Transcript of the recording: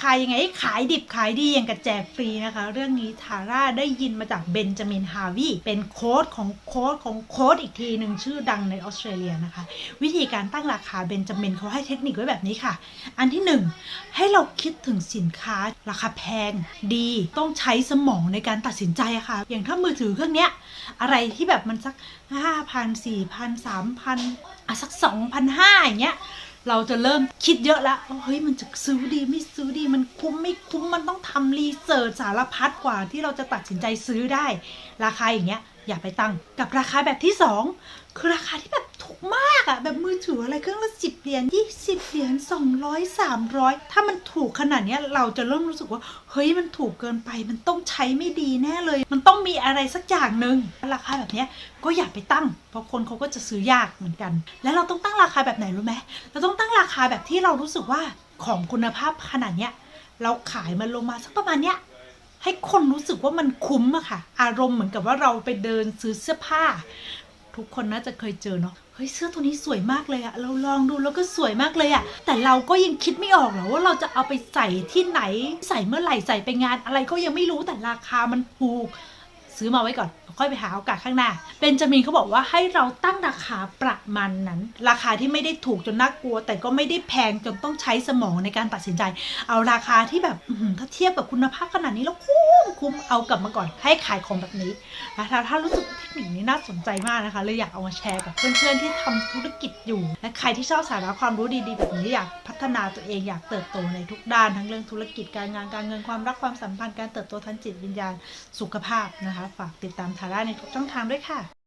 คายังไงให้ขายดิบขายดีอย่างกับแจกฟรีนะคะ เรื่องนี้ทาร่าได้ยินมาจากเบนจามินฮาวีเป็นโค้ดของโค้ดของโค้ดอีกทีหนึ่งชื่อดังในออสเตรเลียนะคะ วิธีการตั้งราคาเบนจามินเขาให้เทคนิคไว้แบบนี้ค่ะ อันที่หนึ่งให้เราคิดถึงสินค้าราคาแพงดีต้องใช้สมองในการตัดสินใจะค่ะ อย่างถ้ามือถือเครื่องเนี้ยอะไรที่แบบมันสักห้าพันสี่พันสามพันอะสักสองพันห้าอย่างเงี้ย เราจะเริ่มคิดเยอะแล้วเฮ้ยมันจะซื้อดีไม่ซื้อดีมันคุ้มไม่คุ้มมันต้องทำรีเสิร์ชสารพัดกว่าที่เราจะตัดสินใจซื้อได้ ราคาอย่างเงี้ยอย่าไปตั้งกับราคาแบบที่สองคือราคาที่แบบถูกมาก แบบมือถืออะไรเครื่องละสิบเหรียญยี่สิบเหรียญสองร้อยสามร้อยถ้ามันถูกขนาดเนี้ยเราจะเริ่มรู้สึกว่า เฮ้ยมันถูกเกินไปมันต้องใช้ไม่ดีแน่เลย มันต้องมีอะไรสักอย่างหนึ่งราคาแบบเนี้ยก็อย่าไปตั้ง เพราะคนเขาก็จะซื้อยากเหมือนกัน แล้วเราต้องตั้งราคาแบบไหนรู้ไหมเราต้องตั้งราคาแบบที่เรารู้สึกว่าของคุณภาพขนาดเนี้ยเราขายมันลงมาสักประมาณเนี้ยให้คนรู้สึกว่ามันคุ้มอะค่ะ อารมณ์เหมือนกับว่าเราไปเดินซื้อเสื้อผ้า ทุกคนน่าจะเคยเจอเนาะเฮ้ยเสื้อตัวนี้สวยมากเลยอะเราลองดูแล้วก็สวยมากเลยอะแต่เราก็ยังคิดไม่ออกหรอกว่าเราจะเอาไปใส่ที่ไหน ใส่เมื่อไหร่ใส่ไปงานอะไรก็ยังไม่รู้แต่ราคามันถูก ซื้อมาไว้ก่อนค่อยไปหาโอกาสข้างหน้าเบนจามินเขาบอกว่าให้เราตั้งราคาประมาณนั้น ราคาที่ไม่ได้ถูกจนน่ากลัว แต่ก็ไม่ได้แพงจนต้องใช้สมองในการตัดสินใจ เอาราคาที่แบบถ้าเทียบกับคุณภาพขนาดนี้แล้วคุ้มคุ้มเอากลับมาก่อนให้ขายของแบบนี้นะคะถ้ารู้สึกเทคนิคนี้น่าสนใจมากนะคะเลยอยากเอามาแชร์กับเพื่อนๆที่ทำธุรกิจอยู่ และใครที่ชอบสาระความรู้ดีๆ แบบนี้อยากพัฒนาตัวเองอยากเติบโตในทุกด้านทั้งเรื่องธุรกิจการงานการเงินความรักความสัมพันธ์การเติบโตทางจิตวิญญาณสุขภาพนะคะฝากติดตามทาร่าในทุกช่องทางด้วยค่ะ